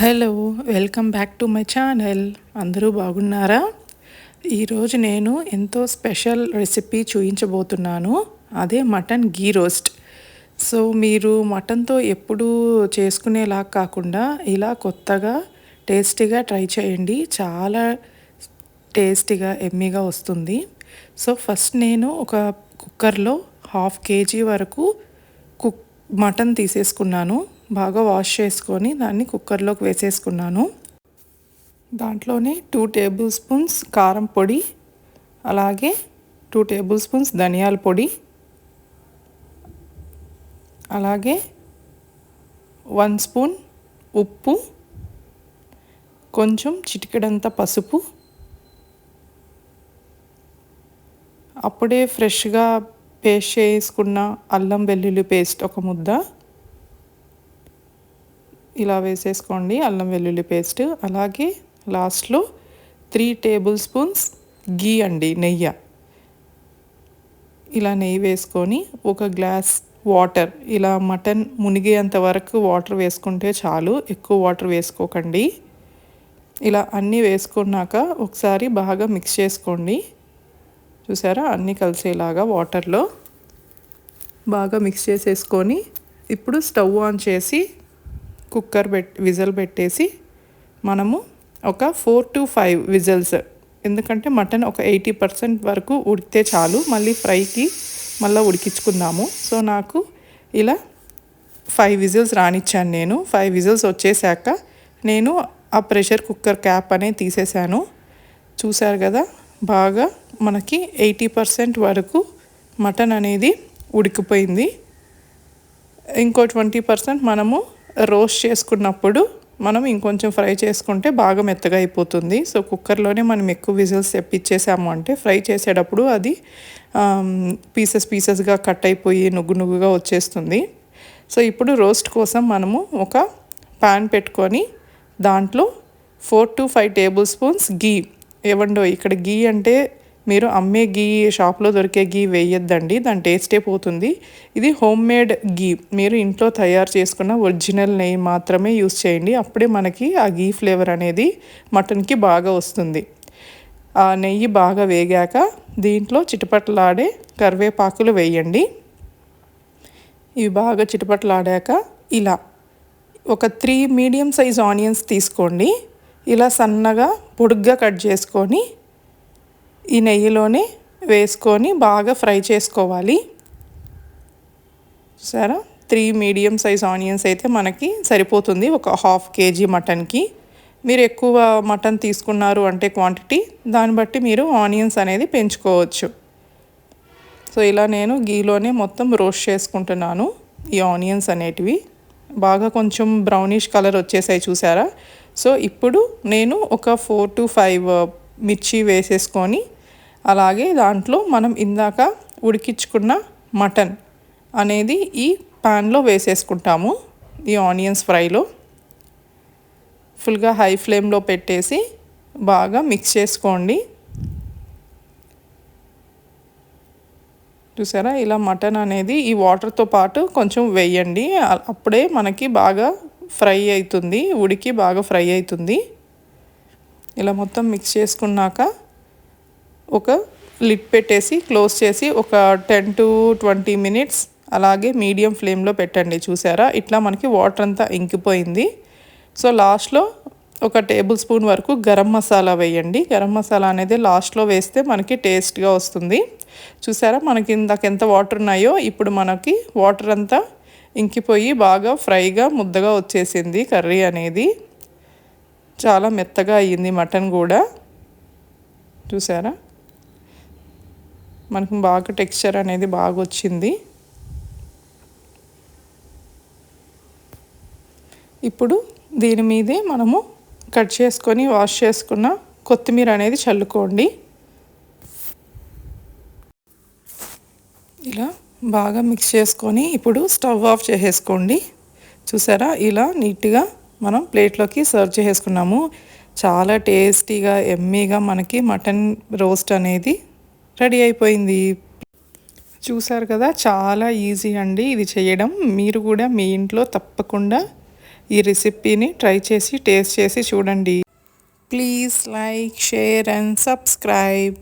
Hello welcome back to my channel. అందరూ బాగున్నారా? ఈరోజు నేను ఎంతో స్పెషల్ రెసిపీ చూపించబోతున్నాను అదే మటన్ గీ రోస్ట్. సో మీరు మటన్తో ఎప్పుడూ చేసుకునేలా కాకుండా ఇలా కొత్తగా టేస్టీగా ట్రై చేయండి. చాలా టేస్టీగా ఎమ్మీగా వస్తుంది. సో ఫస్ట్ నేను ఒక కుక్కర్లో హాఫ్ కేజీ వరకు కుక్ మటన్ తీసేసుకున్నాను. బాగా వాష్ చేసుకొని దాన్ని కుక్కర్లోకి వేసేసుకున్నాను. దాంట్లోనే టూ టేబుల్ స్పూన్స్ కారం పొడి అలాగే టూ టేబుల్ స్పూన్స్ ధనియాల పొడి అలాగే వన్ స్పూన్ ఉప్పు కొంచెం చిటికెడంత పసుపు. అప్పుడే ఫ్రెష్గా పేస్ట్ చేసుకున్న అల్లం వెల్లుల్లి పేస్ట్ ఒక ముద్ద. ఇలా వేసేసుకోండి. అల్లం వెల్లుల్లి పేస్ట్. అలాగే లాస్ట్లో త్రీ టేబుల్ స్పూన్స్ గీ అండి నెయ్యి. ఇలా నెయ్యి వేసుకొని ఒక గ్లాస్ వాటర్. ఇలా మటన్ మునిగేంత వరకు వాటర్ వేసుకుంటే చాలు. ఎక్కువ వాటర్ వేసుకోకండి. ఇలా అన్నీ వేసుకున్నాక ఒకసారి బాగా మిక్స్ చేసుకోండి. చూసారా? అన్నీ కలిసేలాగా వాటర్లో బాగా మిక్స్ చేసేసుకొని ఇప్పుడు స్టవ్ ఆన్ చేసి కుక్కర్ పెట్ విజల్ పెట్టేసి మనము ఒక ఫోర్ టు ఫైవ్ విజల్స్ ఎందుకంటే మటన్ ఒక ఎయిటీ పర్సెంట్ వరకు ఉడికితే చాలు మళ్ళీ ఫ్రైకి మళ్ళీ ఉడికించుకుందాము. సో నాకు ఇలా ఫైవ్ విజిల్స్ రానిచ్చాను నేను. ఫైవ్ విజిల్స్ వచ్చేసాక నేను ఆ ప్రెషర్ కుక్కర్ క్యాప్ అనేది తీసేసాను. చూశారు కదా బాగా మనకి ఎయిటీ పర్సెంట్ వరకు మటన్ అనేది ఉడికిపోయింది. ఇంకో ట్వంటీ పర్సెంట్ మనము రోస్ట్ చేసుకున్నప్పుడు మనం ఇంకొంచెం ఫ్రై చేసుకుంటే బాగా మెత్తగా అయిపోతుంది. సో కుక్కర్లోనే మనం ఎక్కువ విజిల్స్ తెప్పించేసాము అంటే ఫ్రై చేసేటప్పుడు అది పీసెస్ పీసెస్గా కట్ అయిపోయి నుగ్గు నుగ్గుగా వచ్చేస్తుంది. సో ఇప్పుడు రోస్ట్ కోసం మనము ఒక ప్యాన్ పెట్టుకొని దాంట్లో four to five tablespoons ghee. ఏవండో ఇక్కడ గీ అంటే మీరు అమ్మే గీ షాప్లో దొరికే గీ వేయొద్దండి దాని టేస్టే పోతుంది. ఇది హోమ్ మేడ్ గీ. మీరు ఇంట్లో తయారు చేసుకున్న ఒరిజినల్ నెయ్యి మాత్రమే యూస్ చేయండి. అప్పుడే మనకి ఆ గీ ఫ్లేవర్ అనేది మటన్కి బాగా వస్తుంది. ఆ నెయ్యి బాగా వేగాక దీంట్లో చిటపట్లాడే కరివేపాకులు వేయండి. ఇవి బాగా చిటపట్లాడాక ఇలా ఒక త్రీ మీడియం సైజ్ ఆనియన్స్ తీసుకోండి. ఇలా సన్నగా పొడుగ్గా కట్ చేసుకొని ఈ నెయ్యిలోనే వేసుకొని బాగా ఫ్రై చేసుకోవాలి. సరే త్రీ మీడియం సైజ్ ఆనియన్స్ అయితే మనకి సరిపోతుంది ఒక హాఫ్ కేజీ మటన్కి. మీరు ఎక్కువ మటన్ తీసుకున్నారు అంటే క్వాంటిటీ దాన్ని బట్టి మీరు ఆనియన్స్ అనేది పెంచుకోవచ్చు. సో ఇలా నేను గీలోనే మొత్తం రోస్ట్ చేసుకుంటున్నాను ఈ ఆనియన్స్ అనేటివి. బాగా కొంచెం బ్రౌనిష్ కలర్ వచ్చేసాయి చూసారా? సో ఇప్పుడు నేను ఒక ఫోర్ టు ఫైవ్ మిర్చి వేసేసుకొని అలాగే దాంట్లో మనం ఇందాక ఉడికించుకున్న మటన్ అనేది ఈ ప్యాన్లో వేసేసుకుంటాము ఈ ఆనియన్స్ ఫ్రైలో. ఫుల్గా హై ఫ్లేమ్లో పెట్టేసి బాగా మిక్స్ చేసుకోండి. చూసారా? ఇలా మటన్ అనేది ఈ వాటర్తో పాటు కొంచెం వేయండి. అప్పుడే మనకి బాగా ఫ్రై అవుతుంది ఉడికి బాగా ఫ్రై అవుతుంది. ఇలా మొత్తం మిక్స్ చేసుకున్నాక ఒక లిడ్ పెట్టేసి క్లోజ్ చేసి ఒక టెన్ టు ట్వంటీ మినిట్స్ అలాగే మీడియం ఫ్లేమ్లో పెట్టండి. చూసారా? ఇట్లా మనకి వాటర్ అంతా ఇంకిపోయింది. సో లాస్ట్లో ఒక టేబుల్ స్పూన్ వరకు గరం మసాలా వేయండి. గరం మసాలా అనేది లాస్ట్లో వేస్తే మనకి టేస్ట్గా వస్తుంది. చూసారా? మనకి ఇందాక ఎంత వాటర్ ఉన్నాయో ఇప్పుడు మనకి వాటర్ అంతా ఇంకిపోయి బాగా ఫ్రైగా ముద్దగా వచ్చేసింది కర్రీ అనేది. చాలా మెత్తగా అయ్యింది మటన్ కూడా. చూసారా? మనకు బాగా టెక్స్చర్ అనేది బాగా వచ్చింది ఇప్పుడు దీని మీదే మనము కట్ చేసుకొని వాష్ చేసుకున్న కొత్తిమీర అనేది చల్లుకోండి. ఇలా బాగా మిక్స్ చేసుకొని ఇప్పుడు స్టవ్ ఆఫ్ చేసేసుకోండి. చూసారా? ఇలా నీట్గా మనం ప్లేట్లోకి సర్వ్ చేసుకున్నాము చాలా టేస్టీగా ఎమ్మీగా మనకి మటన్ రోస్ట్ అనేది రెడీ అయిపోయింది. చూసారు కదా చాలా ఈజీ అండి ఇది చేయడం. మీరు కూడా మీ ఇంట్లో తప్పకుండా ఈ రెసిపీని ట్రై చేసి టేస్ట్ చేసి చూడండి. Please like share and subscribe.